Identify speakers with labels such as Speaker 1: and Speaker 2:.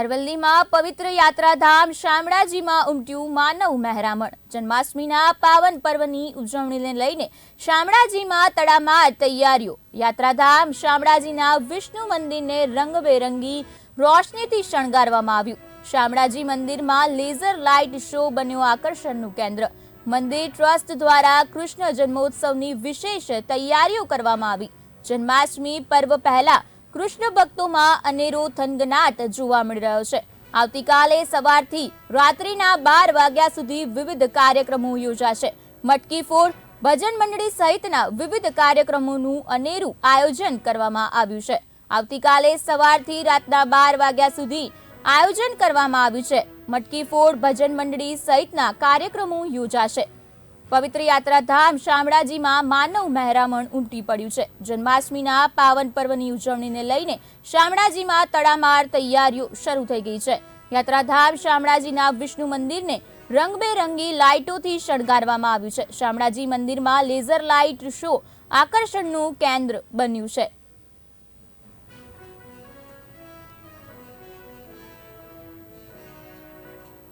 Speaker 1: અરવલ્લીમાં પવિત્ર યાત્રાધામ શામળાજીમાં ઉમટ્યું માનવ મહેરામણ. જન્માષ્ટમીના પાવન પર્વની ઉજવણીને લઈને શામળાજીમાં તડામાર તૈયારીઓ. યાત્રાધામ શામળાજીના વિષ્ણુ મંદિરને રંગબેરંગી રોશનીથી શણગારવામાં આવ્યું. શામળાજી મંદિરમાં લેઝર લાઇટ શો બન્યો આકર્ષણનું કેન્દ્ર. મંદિર ટ્રસ્ટ દ્વારા કૃષ્ણ જન્મોત્સવની વિશેષ તૈયારીઓ કરવામાં આવી. જન્માષ્ટમી પર્વ પહેલા કૃષ્ણ ભક્તોમાં અનેરો થનગનાટ જોવા મળી રહ્યો છે. આવતીકાલે સવારથી રાત્રિના બાર વાગ્યા સુધી વિવિધ કાર્યક્રમો યોજાશે. મટકી ફોડ, ભજન મંડળી સહિતના વિવિધ કાર્યક્રમોનું અનેરું આયોજન કરવામાં આવ્યું છે. આવતીકાલે સવારથી રાતના બાર વાગ્યા સુધી આયોજન કરવામાં આવ્યું છે. મટકી ફોડ, ભજન મંડળી સહિતના કાર્યક્રમો યોજાશે. પવિત્ર યાત્રાધામ શામળાજીમાં માનવ મહેરામણ ઉમટી પડ્યું છે. જન્માષ્ટમીના પાવન પર્વની ઉજવણીને લઈને શામળાજીમાં તડામાર તૈયારીઓ શરૂ થઈ ગઈ છે. યાત્રાધામ શામળાજીના વિષ્ણુ મંદિરને રંગબેરંગી લાઇટોથી શણગારવામાં આવ્યું છે. શામળાજી મંદિરમાં લેઝર લાઇટ શો આકર્ષણનું કેન્દ્ર બન્યું છે.